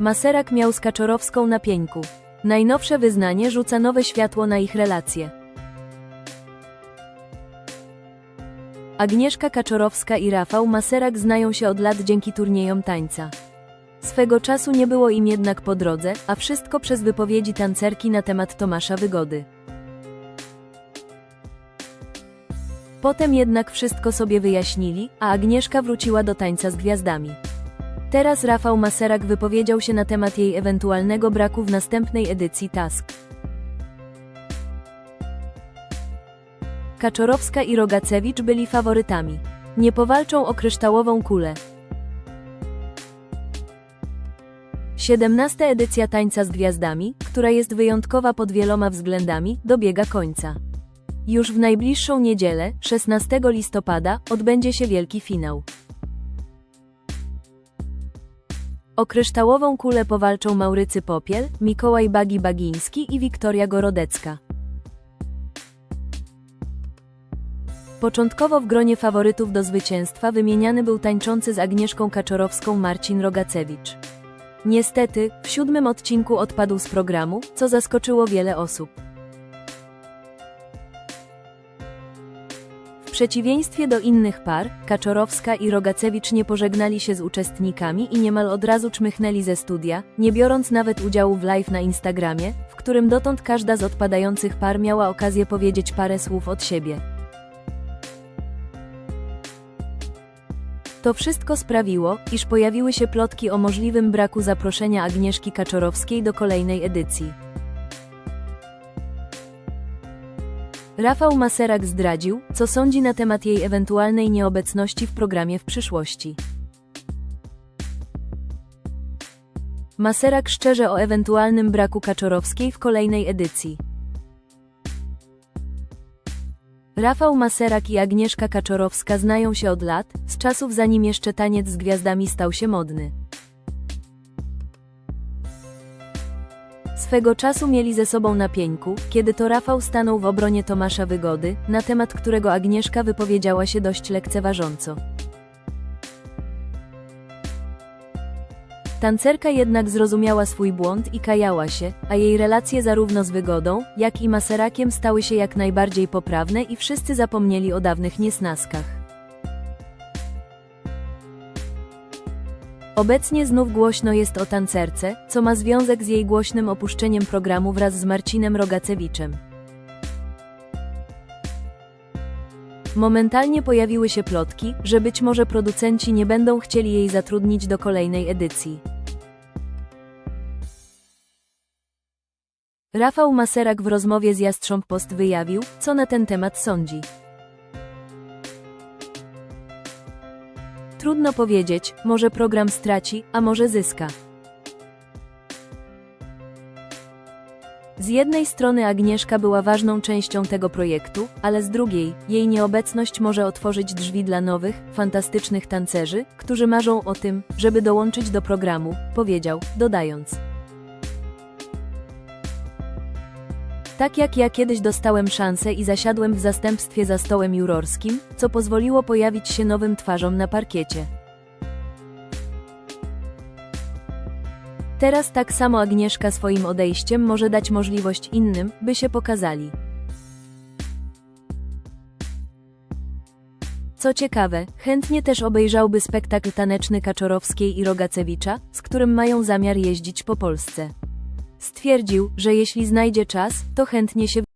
Maserak miał z Kaczorowską na pieńku. Najnowsze wyznanie rzuca nowe światło na ich relacje. Agnieszka Kaczorowska i Rafał Maserak znają się od lat dzięki turniejom tańca. Swego czasu nie było im jednak po drodze, a wszystko przez wypowiedzi tancerki na temat Tomasza Wygody. Potem jednak wszystko sobie wyjaśnili, a Agnieszka wróciła do tańca z gwiazdami. Teraz Rafał Maserak wypowiedział się na temat jej ewentualnego braku w następnej edycji Task. Kaczorowska i Rogacewicz byli faworytami. Nie powalczą o kryształową kulę. 17. edycja Tańca z Gwiazdami, która jest wyjątkowa pod wieloma względami, dobiega końca. Już w najbliższą niedzielę, 16 listopada, odbędzie się wielki finał. O kryształową kulę powalczą Maurycy Popiel, Mikołaj Bagi Bagiński i Wiktoria Gorodecka. Początkowo w gronie faworytów do zwycięstwa wymieniany był tańczący z Agnieszką Kaczorowską Marcin Rogacewicz. Niestety, w siódmym odcinku odpadł z programu, co zaskoczyło wiele osób. Przeciwieństwie do innych par, Kaczorowska i Rogacewicz nie pożegnali się z uczestnikami i niemal od razu czmychnęli ze studia, nie biorąc nawet udziału w live na Instagramie, w którym dotąd każda z odpadających par miała okazję powiedzieć parę słów od siebie. To wszystko sprawiło, iż pojawiły się plotki o możliwym braku zaproszenia Agnieszki Kaczorowskiej do kolejnej edycji. Rafał Maserak zdradził, co sądzi na temat jej ewentualnej nieobecności w programie w przyszłości. Maserak szczerze o ewentualnym braku Kaczorowskiej w kolejnej edycji. Rafał Maserak i Agnieszka Kaczorowska znają się od lat, z czasów zanim jeszcze taniec z gwiazdami stał się modny. Swego czasu mieli ze sobą na kiedy to Rafał stanął w obronie Tomasza Wygody, na temat którego Agnieszka wypowiedziała się dość lekceważąco. Tancerka jednak zrozumiała swój błąd i kajała się, a jej relacje zarówno z Wygodą, jak i Maserakiem stały się jak najbardziej poprawne i wszyscy zapomnieli o dawnych niesnaskach. Obecnie znów głośno jest o tancerce, co ma związek z jej głośnym opuszczeniem programu wraz z Marcinem Rogacewiczem. Momentalnie pojawiły się plotki, że być może producenci nie będą chcieli jej zatrudnić do kolejnej edycji. Rafał Maserak w rozmowie z Jastrząb Post wyjawił, co na ten temat sądzi. Trudno powiedzieć, może program straci, a może zyska. Z jednej strony Agnieszka była ważną częścią tego projektu, ale z drugiej, jej nieobecność może otworzyć drzwi dla nowych, fantastycznych tancerzy, którzy marzą o tym, żeby dołączyć do programu, powiedział, dodając. Tak jak ja kiedyś dostałem szansę i zasiadłem w zastępstwie za stołem jurorskim, co pozwoliło pojawić się nowym twarzom na parkiecie. Teraz tak samo Agnieszka swoim odejściem może dać możliwość innym, by się pokazali. Co ciekawe, chętnie też obejrzałby spektakl taneczny Kaczorowskiej i Rogacewicza, z którym mają zamiar jeździć po Polsce. Stwierdził, że jeśli znajdzie czas, to chętnie się